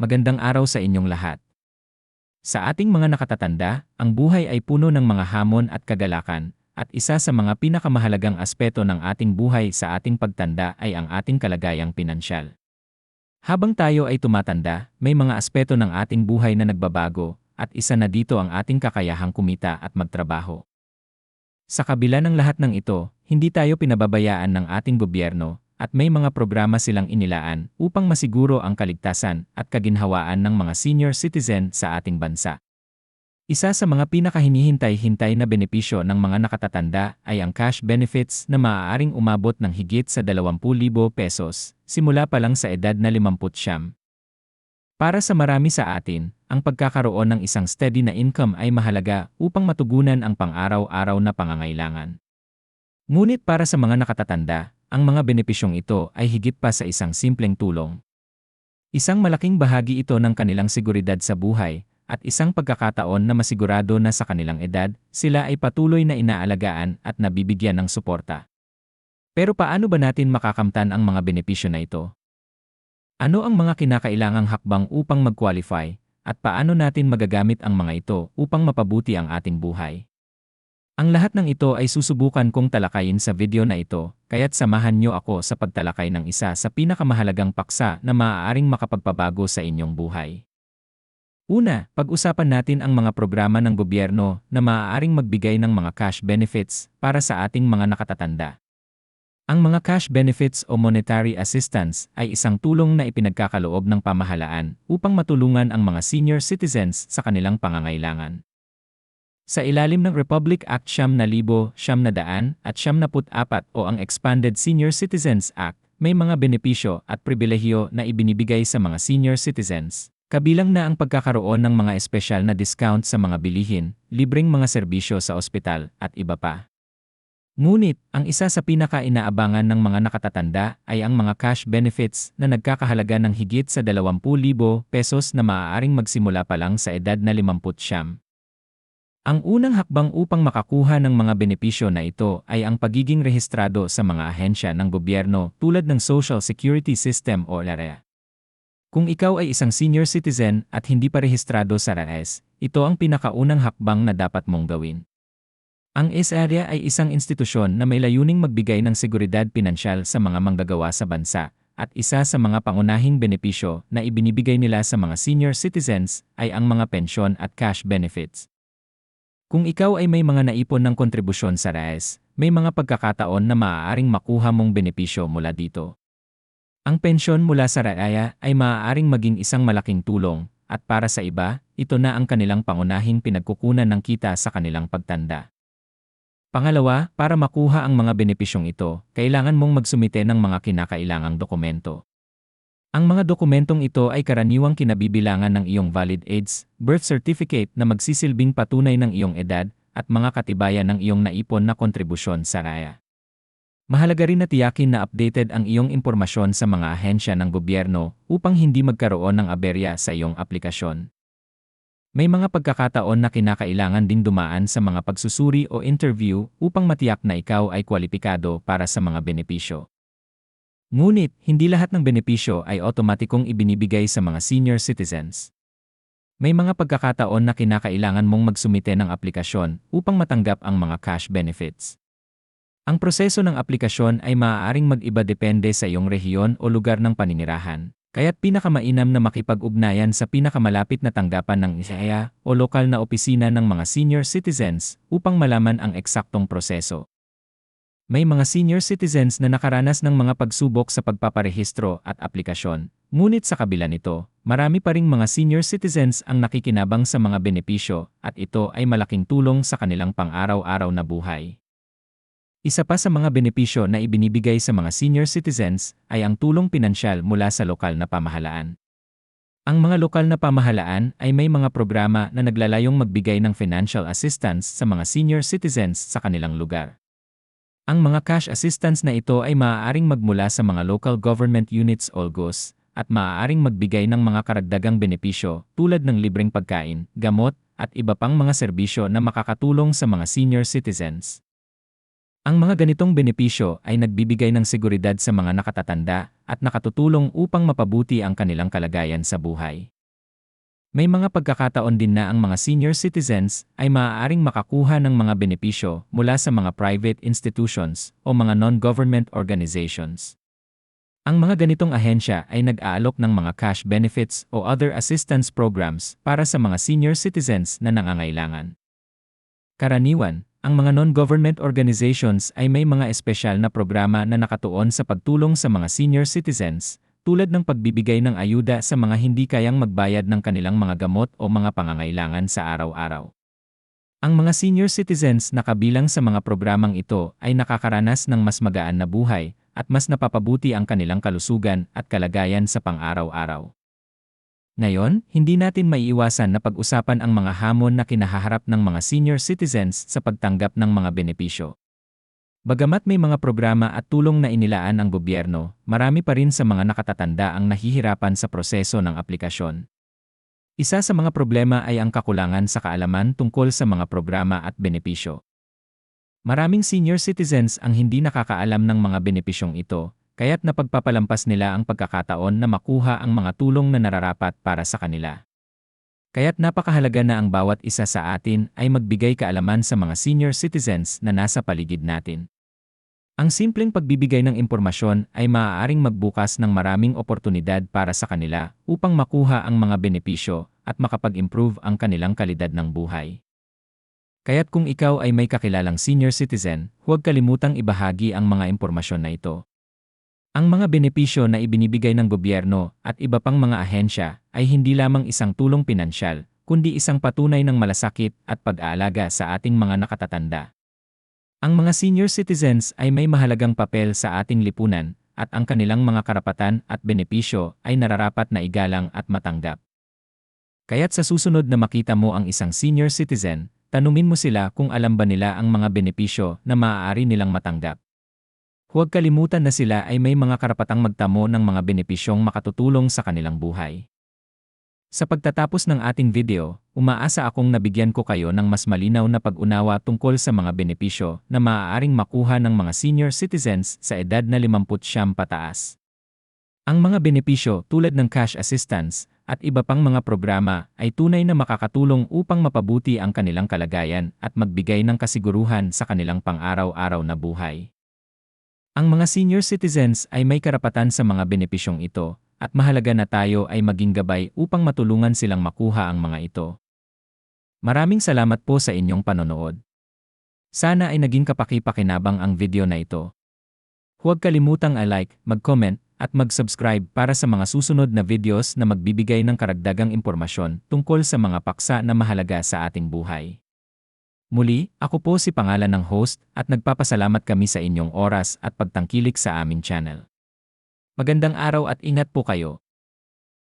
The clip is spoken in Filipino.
magandang araw sa inyong lahat. Sa ating mga nakatatanda, ang buhay ay puno ng mga hamon at kagalakan, at isa sa mga pinakamahalagang aspeto ng ating buhay sa ating pagtanda ay ang ating kalagayang pinansyal. Habang tayo ay tumatanda, may mga aspeto ng ating buhay na nagbabago, at isa na dito ang ating kakayahang kumita at magtrabaho. Sa kabila ng lahat ng ito, hindi tayo pinababayaan ng ating gobyerno, at may mga programa silang inilaan upang masiguro ang kaligtasan at kaginhawaan ng mga senior citizen sa ating bansa. Isa sa mga pinakahinihintay-hintay na benepisyo ng mga nakatatanda ay ang cash benefits na maaaring umabot ng higit sa 20,000 pesos simula pa lang sa edad na 50 siyam. Para sa marami sa atin, ang pagkakaroon ng isang steady na income ay mahalaga upang matugunan ang pang-araw-araw na pangangailangan. Ngunit para sa mga nakatatanda, ang mga benepisyong ito ay higit pa sa isang simpleng tulong. Isang malaking bahagi ito ng kanilang seguridad sa buhay, at isang pagkakataon na masigurado na sa kanilang edad, sila ay patuloy na inaalagaan at nabibigyan ng suporta. Pero paano ba natin makakamtan ang mga benepisyo na ito? Ano ang mga kinakailangang hakbang upang mag-qualify, at paano natin magagamit ang mga ito upang mapabuti ang ating buhay? Ang lahat ng ito ay susubukan kong talakayin sa video na ito, kaya't samahan niyo ako sa pagtalakay ng isa sa pinakamahalagang paksa na maaaring makapagpabago sa inyong buhay. Una, pag-usapan natin ang mga programa ng gobyerno na maaaring magbigay ng mga cash benefits para sa ating mga nakatatanda. Ang mga cash benefits o monetary assistance ay isang tulong na ipinagkakaloob ng pamahalaan upang matulungan ang mga senior citizens sa kanilang pangangailangan. Sa ilalim ng Republic Act Siyam na Libo, Siyam na Daan at Siyam na Put-apat o ang Expanded Senior Citizens Act, may mga benepisyo at pribilehyo na ibinibigay sa mga senior citizens. Kabilang na ang pagkakaroon ng mga espesyal na discount sa mga bilihin, libreng mga serbisyo sa ospital, at iba pa. Ngunit, ang isa sa pinaka-inaabangan ng mga nakatatanda ay ang mga cash benefits na nagkakahalaga ng higit sa 20,000 pesos na maaaring magsimula pa lang sa edad na 50 siyam. Ang unang hakbang upang makakuha ng mga benepisyo na ito ay ang pagiging rehistrado sa mga ahensya ng gobyerno tulad ng Social Security System o LAREA. Kung ikaw ay isang senior citizen at hindi pa rehistrado sa RAES, ito ang pinakaunang hakbang na dapat mong gawin. Ang SAREA ay isang institusyon na may layuning magbigay ng seguridad pinansyal sa mga manggagawa sa bansa, at isa sa mga pangunahing benepisyo na ibinibigay nila sa mga senior citizens ay ang mga pensyon at cash benefits. Kung ikaw ay may mga naipon ng kontribusyon sa RAES, may mga pagkakataon na maaaring makuha mong benepisyo mula dito. Ang pensyon mula sa RAEA ay maaaring maging isang malaking tulong, at para sa iba, ito na ang kanilang pangunahing pinagkukunan ng kita sa kanilang pagtanda. Pangalawa, para makuha ang mga benepisyong ito, kailangan mong magsumite ng mga kinakailangang dokumento. Ang mga dokumentong ito ay karaniwang kinabibilangan ng iyong valid age, birth certificate na magsisilbing patunay ng iyong edad, at mga katibayan ng iyong naipon na kontribusyon sa RAYA. Mahalaga rin na tiyakin na updated ang iyong impormasyon sa mga ahensya ng gobyerno upang hindi magkaroon ng aberya sa iyong aplikasyon. May mga pagkakataon na kinakailangan din dumaan sa mga pagsusuri o interview upang matiyak na ikaw ay kwalipikado para sa mga benepisyo. Ngunit, hindi lahat ng benepisyo ay otomatikong ibinibigay sa mga senior citizens. May mga pagkakataon na kinakailangan mong magsumite ng aplikasyon upang matanggap ang mga cash benefits. Ang proseso ng aplikasyon ay maaaring mag-iba depende sa iyong rehiyon o lugar ng paninirahan, kaya't pinakamainam na makipag-ugnayan sa pinakamalapit na tanggapan ng ISAEA o lokal na opisina ng mga senior citizens upang malaman ang eksaktong proseso. May mga senior citizens na nakaranas ng mga pagsubok sa pagpaparehistro at aplikasyon. Ngunit sa kabila nito, marami pa ring mga senior citizens ang nakikinabang sa mga benepisyo at ito ay malaking tulong sa kanilang pang-araw-araw na buhay. Isa pa sa mga benepisyo na ibinibigay sa mga senior citizens ay ang tulong pinansyal mula sa lokal na pamahalaan. Ang mga lokal na pamahalaan ay may mga programa na naglalayong magbigay ng financial assistance sa mga senior citizens sa kanilang lugar. Ang mga cash assistance na ito ay maaaring magmula sa mga local government units LGUs at maaaring magbigay ng mga karagdagang benepisyo tulad ng libreng pagkain, gamot, at iba pang mga serbisyo na makakatulong sa mga senior citizens. Ang mga ganitong benepisyo ay nagbibigay ng seguridad sa mga nakatatanda at nakatutulong upang mapabuti ang kanilang kalagayan sa buhay. May mga pagkakataon din na ang mga senior citizens ay maaaring makakuha ng mga benepisyo mula sa mga private institutions o mga non-government organizations. Ang mga ganitong ahensya ay nag-aalok ng mga cash benefits o other assistance programs para sa mga senior citizens na nangangailangan. Karaniwan, ang mga non-government organizations ay may mga espesyal na programa na nakatuon sa pagtulong sa mga senior citizens, tulad ng pagbibigay ng ayuda sa mga hindi kayang magbayad ng kanilang mga gamot o mga pangangailangan sa araw-araw. Ang mga senior citizens na kabilang sa mga programang ito ay nakakaranas ng mas magaan na buhay at mas napapabuti ang kanilang kalusugan at kalagayan sa pang-araw-araw. Ngayon, hindi natin maiiwasan na pag-usapan ang mga hamon na kinahaharap ng mga senior citizens sa pagtanggap ng mga benepisyo. Bagamat may mga programa at tulong na inilaan ang gobyerno, marami pa rin sa mga nakatatanda ang nahihirapan sa proseso ng aplikasyon. Isa sa mga problema ay ang kakulangan sa kaalaman tungkol sa mga programa at benepisyo. Maraming senior citizens ang hindi nakakaalam ng mga benepisyong ito, kaya't napagpapalampas nila ang pagkakataon na makuha ang mga tulong na nararapat para sa kanila. Kaya't napakahalaga na ang bawat isa sa atin ay magbigay kaalaman sa mga senior citizens na nasa paligid natin. Ang simpleng pagbibigay ng impormasyon ay maaaring magbukas ng maraming oportunidad para sa kanila upang makuha ang mga benepisyo at makapag-improve ang kanilang kalidad ng buhay. Kaya't kung ikaw ay may kakilalang senior citizen, huwag kalimutang ibahagi ang mga impormasyon na ito. Ang mga benepisyo na ibinibigay ng gobyerno at iba pang mga ahensya ay hindi lamang isang tulong pinansyal, kundi isang patunay ng malasakit at pag-aalaga sa ating mga nakatatanda. Ang mga senior citizens ay may mahalagang papel sa ating lipunan at ang kanilang mga karapatan at benepisyo ay nararapat na igalang at matanggap. Kaya't sa susunod na makita mo ang isang senior citizen, Tanungin mo sila kung alam ba nila ang mga benepisyo na maaari nilang matanggap. Huwag kalimutan na sila ay may mga karapatang magtamo ng mga benepisyong makatutulong sa kanilang buhay. Sa pagtatapos ng ating video, umaasa akong nabigyan ko kayo ng mas malinaw na pag-unawa tungkol sa mga benepisyo na maaaring makuha ng mga senior citizens sa edad na 50 pataas. Ang mga benepisyo tulad ng cash assistance, at iba pang mga programa ay tunay na makakatulong upang mapabuti ang kanilang kalagayan at magbigay ng kasiguruhan sa kanilang pang-araw-araw na buhay. Ang mga senior citizens ay may karapatan sa mga benepisyong ito at mahalaga na tayo ay maging gabay upang matulungan silang makuha ang mga ito. Maraming salamat po sa inyong panonood. Sana ay naging kapaki-pakinabang ang video na ito. Huwag kalimutang i-like, mag-comment, at mag-subscribe para sa mga susunod na videos na magbibigay ng karagdagang impormasyon tungkol sa mga paksa na mahalaga sa ating buhay. Muli, ako po si pangalan ng host at nagpapasalamat kami sa inyong oras at pagtangkilik sa aming channel. Magandang araw at ingat po kayo.